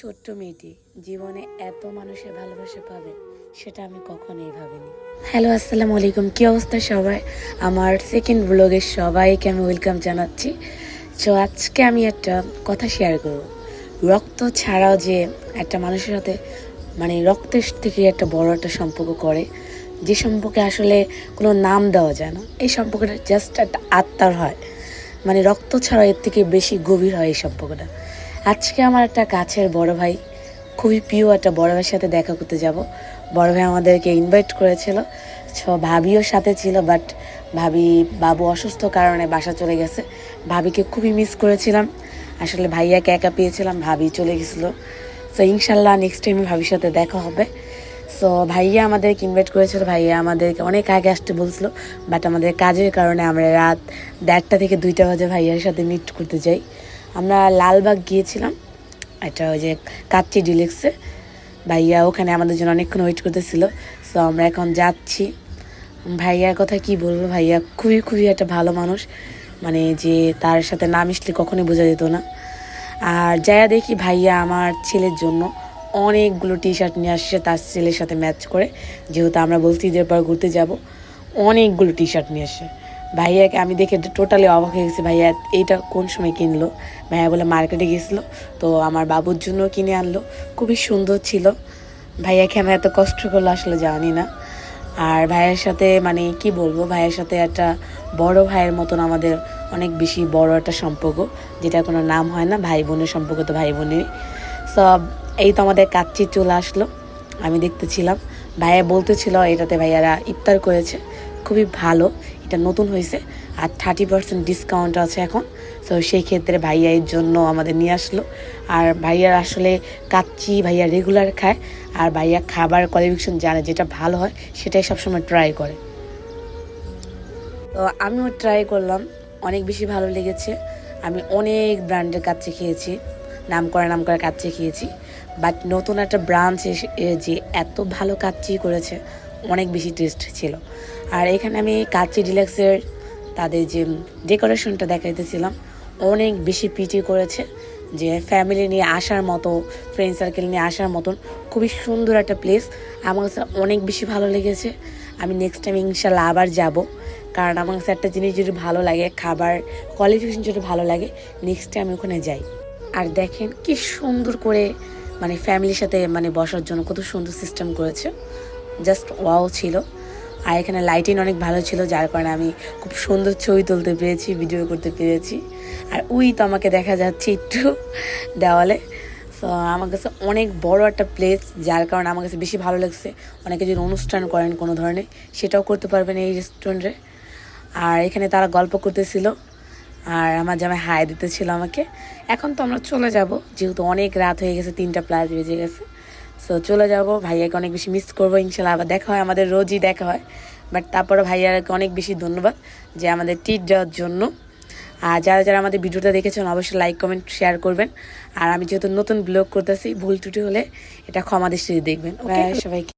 ছোট্ট মেয়েটি জীবনে এত মানুষের ভালোবাসা পাবে, সেটা আমি কখনোই ভাবিনি। হ্যালো, আসসালামু আলাইকুম। কী অবস্থা সবাই? আমার সেকেন্ড ব্লগের সবাইকে আমি ওয়েলকাম জানাচ্ছি। তো আজকে আমি একটা কথা শেয়ার করব। রক্ত ছাড়াও যে একটা মানুষের সাথে মানে রক্তের থেকে একটা বড় একটা সম্পর্ক করে, যে সম্পর্কে আসলে কোনো নাম দেওয়া যায় না, এই সম্পর্কটা জাস্ট একটা আত্মার হয়। মানে রক্ত ছাড়া এর থেকে বেশি গভীর হয় এই সম্পর্কটা। আজকে আমার একটা কাছের বড় ভাই, খুবই প্রিয় একটা বড় ভাইয়ের সাথে দেখা করতে যাব। বড় ভাই আমাদেরকে ইনভাইট করেছিল। ছ, ভাবিও সাথে ছিল বাট ভাবি, বাবু অসুস্থ কারণে বাসা চলে গেছে। ভাবিকে খুবই মিস করেছিলাম। আসলে ভাইয়াকে একা পেয়েছিলাম, ভাবি চলে গেছিল। সো ইনশাল্লাহ নেক্সট টাইমে ভাবির সাথে দেখা হবে। সো ভাইয়া আমাদেরকে ইনভাইট করেছিল। ভাইয়া আমাদেরকে অনেক আগে আসতে বলছিল বাট আমাদের কাজের কারণে আমরা রাত দেড়টা থেকে দুইটা বাজে ভাইয়ার সাথে মিট করতে যাই। আমরা লালবাগ গিয়েছিলাম। এটা ওই যে কাচ্চি ডিলেক্সে। ভাইয়া ওখানে আমাদের জন্য অনেকক্ষণ ওয়েট করতেছিল। সো আমরা এখন যাচ্ছি। ভাইয়ার কথা কি বলব? ভাইয়া খুবই খুবই একটা ভালো মানুষ। মানে যে তার সাথে না মিশলে কখনোই বোঝা যেত না। আর যায়া দেখি ভাইয়া আমার ছেলের জন্য অনেকগুলো টি শার্ট নিয়ে আসছে তার ছেলের সাথে ম্যাচ করে। যেহেতু আমরা বলছি যে পর ঘুরতে যাব, অনেকগুলো টি শার্ট নিয়ে আসছে। ভাইয়াকে আমি দেখে টোটালি অবাক হয়ে গেছি, ভাইয়া, এইটা কোন সময় কিনলো? ভাইয়া বলে, মার্কেটে গেছিল। তো আমার বাবুর জন্য কিনে আনলো। খুবই সুন্দর ছিল। ভাইয়া কেন এত কষ্ট করল আসলে জানি না। আর ভাইয়ের সাথে মানে কি বলব, ভাইয়ের সাথে একটা বড় ভাইয়ের মতন আমাদের অনেক বেশি বড় একটা সম্পর্ক, যেটা কোনো নাম হয় না ভাই বোনের সম্পর্ক তো ভাই বোনেরই সব এই তো আমাদের কাচ্চি চলে আসলো। আমি দেখতেছিলাম। ভাইয়া বলতেছিল, এটাতে ভাইয়ারা ইফতার করেছে। খুবই ভালো। এটা নতুন হয়েছে আর থার্টি পার্সেন্ট ডিসকাউন্ট আছে এখন। তো সেই ক্ষেত্রে ভাইয়া এর জন্য আমাদের নিয়ে আসলো। আর ভাইয়ার আসলে কাচ্চি ভাইয়া রেগুলার খায়। আর ভাইয়া খাবার কোয়ালিফিকেশন জানে যেটা ভালো হয়, সেটাই সবসময় ট্রাই করে। তো আমিও ট্রাই করলাম। অনেক বেশি ভালো লেগেছে। আমি অনেক ব্র্যান্ডের কাচ্চি খেয়েছি। নাম করা নাম করা কাচ্চি খেয়েছি। বাট নতুন একটা ব্রাঞ্চ এসে যে এত ভালো কাচ্চি করেছে অনেক বেশি টেস্ট ছিল। আর এখানে আমি কাচ্চি ডিলাক্সের তাদের যে ডেকোরেশনটা দেখাইতেছিলাম, অনেক বেশি পিটি করেছে যে ফ্যামিলি নিয়ে আসার মতো ফ্রেন্ড সার্কেল নিয়ে আসার মতন খুবই সুন্দর একটা প্লেস আমার কাছে অনেক বেশি ভালো লেগেছে। আমি নেক্সট টাইম ইনশাল্লাহ আবার যাব। কারণ আমার কাছে একটা জিনিস যদি ভালো লাগে, খাবার কোয়ালিফিকেশন যদি ভালো লাগে নেক্সট টাইম ওখানে যাই। আর দেখেন কি সুন্দর করে মানে ফ্যামিলির সাথে মানে বসার জন্য কত সুন্দর সিস্টেম করেছে। জাস্ট ওয়াও ছিল। আর এখানে লাইটিং অনেক ভালো ছিল, যার কারণে আমি খুব সুন্দর ছবি তুলতে পেরেছি ভিডিও করতে পেরেছি। আর উই তো আমাকে দেখা যাচ্ছে একটু দেওয়ালে। তো আমার কাছে অনেক বড় একটা প্লেস যার কারণে আমার কাছে বেশি ভালো লাগছে। অনেকে যদি অনুষ্ঠান করেন কোনো ধরনের, সেটাও করতে পারবেন এই রেস্টুরেন্টে আর এখানে তারা গল্প করতেছিল, আর আমার জামাই হাই দিতেছিল আমাকে। এখন তো আমরা চলে যাব, যেহেতু অনেক রাত হয়ে গেছে, তিনটা প্লাস বেজে গেছে। সো চলে যাব। ভাইয়াকে অনেক বেশি মিস করব, ইনশাল্লাহ। আবার দেখা হয়, আমাদের রোজই দেখা হয়। বাট তারপরে ভাইয়াকে অনেক বেশি ধন্যবাদ যে আমাদের টিট দেওয়ার জন্য। আর যারা যারা আমাদের ভিডিওটা দেখেছেন, অবশ্যই লাইক কমেন্ট শেয়ার করবেন। আর আমি যেহেতু নতুন ব্লগ করতেছি, ভুল টুটি হলে এটা ক্ষমা দৃষ্টিতে দেখবেন সবাইকে।